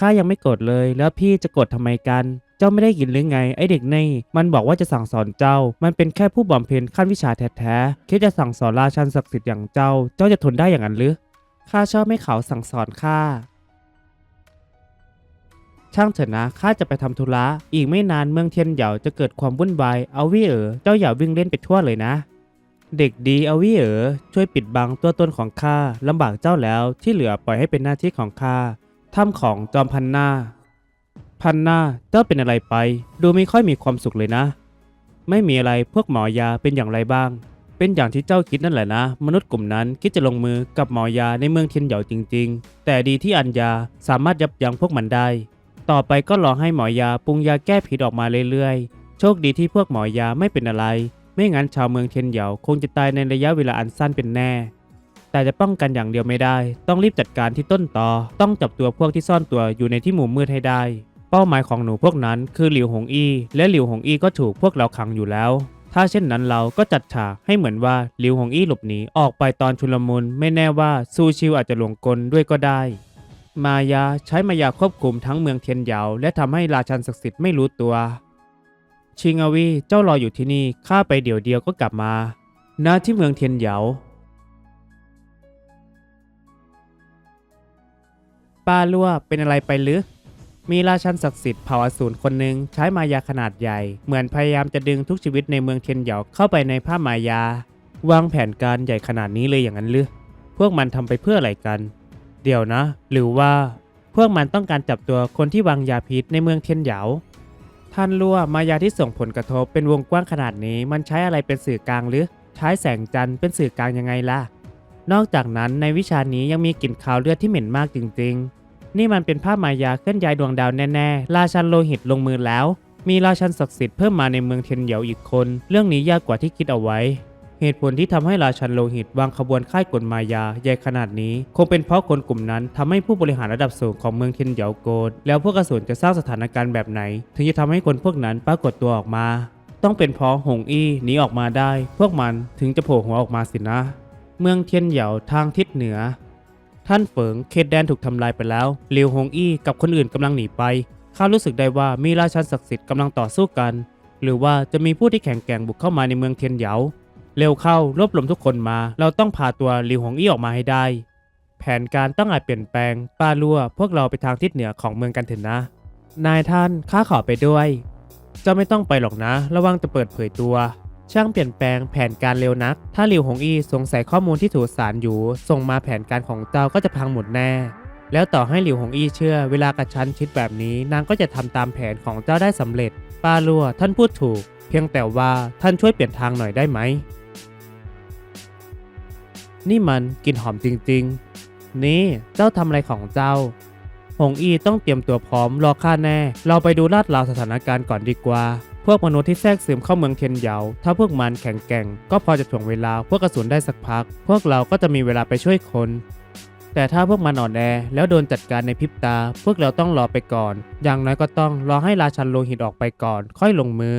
ข้ายังไม่โกรธเลย แล้วพี่จะโกรธทำไมกัน เจ้าไม่ได้ยินหรือไง ไอเด็กนี่ มันบอกว่าจะสั่งสอนเจ้า มันเป็นแค่ผู้บำเพ็ญขั้นวิชาแท้ๆคิดจะสั่งสอนราชันศักดิ์สิทธิ์อย่างเจ้า เจ้าจะทนได้อย่างนั้นหรือข้าชอบให้เขาสั่งสอนข้าช่างเถอะนะ ข้าจะไปทำธุระ อีกไม่นานเมืองเทียนเหยาจะเกิดความวุ่นวาย เอาวี่เอ๋อ เจ้าอย่าวิ่งเล่นไปทั่วเลยนะ เด็กดีเอาวี่เอ๋อ ช่วยปิดบังตัวตนของข้าลำบากเจ้าแล้วที่เหลือปล่อยให้เป็นหน้าที่ของข้า ถ้ำของจอมพันหน้า พันหน้าเจ้าเป็นอะไรไป ดูไม่ค่อยมีความสุขเลยนะ ไม่มีอะไรพวกหมอยาเป็นอย่างไรบ้าง เป็นอย่างที่เจ้าคิดนั่นแหละนะ มนุษย์กลุ่มนั้นคิดจะลงมือกับหมอยาในเมืองเทียนเหยาจริง ๆ แต่ดีที่อัญญาสามารถยับยั้งพวกมันได้ ต่อไปก็รอให้หมอยาปรุงยาแก้พิษออกมาเรื่อยๆ โชคดีที่พวกหมอยาไม่เป็นอะไร ไม่งั้นชาวเมืองเทียนเหยาคงจะตายในระยะเวลาอันสั้นเป็นแน่ แต่จะป้องกันอย่างเดียวไม่ได้ ต้องรีบจัดการที่ต้นตอ ต้องจับตัวพวกที่ซ่อนตัวอยู่ในที่มู่มืดให้ได้ เป้าหมายของหนูพวกนั้นคือหลิวหงอี้และหลิวหงอี้ก็ถูกพวกเราขังอยู่แล้ว ถ้าเช่นนั้นเราก็จัดฉากให้เหมือนว่าหลิวหงอี้หลบหนีออกไปตอนชุลมุนไม่แน่ว่าซูชิวอาจจะหลงกลด้วยก็ได้ มายาใช้มายาควบคุมทั้งเมืองเทียนเหยาและทำให้ราชันศักดิ์สิทธิ์ไม่รู้ตัว ชิงอาวีเจ้ารออยู่ที่นี่ข้าไปเดี๋ยวเดียวก็กลับมาณที่เมืองเทียนเหยา ป้าลั่วเป็นอะไรไปหรือ มีราชันศักดิ์สิทธิ์เผ่าอสูรคนหนึ่งใช้มายาขนาดใหญ่ เหมือนพยายามจะดึงทุกชีวิตในเมืองเทียนเหยาเข้าไปในผ้ามายา วางแผนการใหญ่ขนาดนี้เลยอย่างนั้นหรือ พวกมันทำไปเพื่ออะไรกัน เดี๋ยวนะ หรือว่า พวกมันต้องการจับตัวคนที่วางยาพิษในเมืองเทียนเหยา ท่านรั่วมายาที่ส่งผลกระทบเป็นวงกว้างขนาดนี้ มันใช้อะไรเป็นสื่อกลางหรือ ใช้แสงจันทร์เป็นสื่อกลางยังไงล่ะนอกจากนั้นในวิชานี้ยังมีกลิ่นคาวเลือดที่เหม็นมากจริง นี่มันเป็นภาพมายาเคลื่อนย้ายดวงดาวแน่ๆ ราชันโลหิตลงมือแล้ว มีราชันศักดิ์สิทธิ์เพิ่มมาในเมืองเทียนเหยาอีกคน เรื่องนี้ยากกว่าที่คิดเอาไว้ เหตุผลที่ทำให้ราชันโลหิตวางขบวนค่ายกลมายาใหญ่ขนาดนี้ คงเป็นเพราะคนกลุ่มนั้นทำให้ผู้บริหารระดับสูงของเมืองเทียนเหยาโกรธแล้วพวกกระสุนจะสร้างสถานการณ์แบบไหน ถึงจะทำให้คนพวกนั้นปรากฏตัวออกมา ต้องเป็นเพราะหงอี้หนีออกมาได้ พวกมันถึงจะโผล่หัวออกมาสินะ เมืองเทียนเหยาทางทิศเหนือ ท่านเฟิงเขตแดนถูกทำลายไปแล้วหลิวหงอี้กับคนอื่นกำลังหนีไปข้ารู้สึกได้ว่ามีราชันศักดิ์สิทธิ์กำลังต่อสู้กัน หรือว่าจะมีผู้ที่แข็งแกร่งบุกเข้ามาในเมืองเทียนเหยาเร็วเข้ารวบรวมทุกคนมา เราต้องพาตัวหลิวหงอี้ออกมาให้ได้ แผนการต้องอาจเปลี่ยนแปลงป้าลั่วพวกเราไปทางทิศเหนือของเมืองกันเถอะนะ นายท่านข้าขอไปด้วยจ้าไม่ต้องไปหรอกนะ ระวังจะเปิดเผยตัว ช่างเปลี่ยนแปลงแผนการเร็วนัก ถ้าหลิวหงอี้สงสัยข้อมูลที่ถูกสารอยู่ ส่งมาแผนการของเจ้าก็จะพังหมดแน่ แล้วต่อให้หลิวหงอี้เชื่อ เวลากระชั้นชิดแบบนี้ นางก็จะทำตามแผนของเจ้าได้สำเร็จ ป้าลัวท่านพูดถูก เพียงแต่ว่าท่านช่วยเปลี่ยนทางหน่อยได้ไหม นี่มันกลิ่นหอมจริง ๆ นี่เจ้าทำอะไรของเจ้า หงอี้ต้องเตรียมตัวพร้อมรอข้าแน่ เราไปดูลาดราวสถานการณ์ก่อนดีกว่าพวกมนุษย์ที่แทรกซึมเข้าเมืองเทียนเหยา ถ้าพวกมันแข็งแกร่ง ก็พอจะถ่วงเวลาพวกกระสุนได้สักพัก พวกเราก็จะมีเวลาไปช่วยคน แต่ถ้าพวกมันอ่อนแอแล้วโดนจัดการในพริบตา พวกเราต้องรอไปก่อน อย่างน้อยก็ต้องรอให้ราชันโลหิตออกไปก่อน ค่อยลงมือ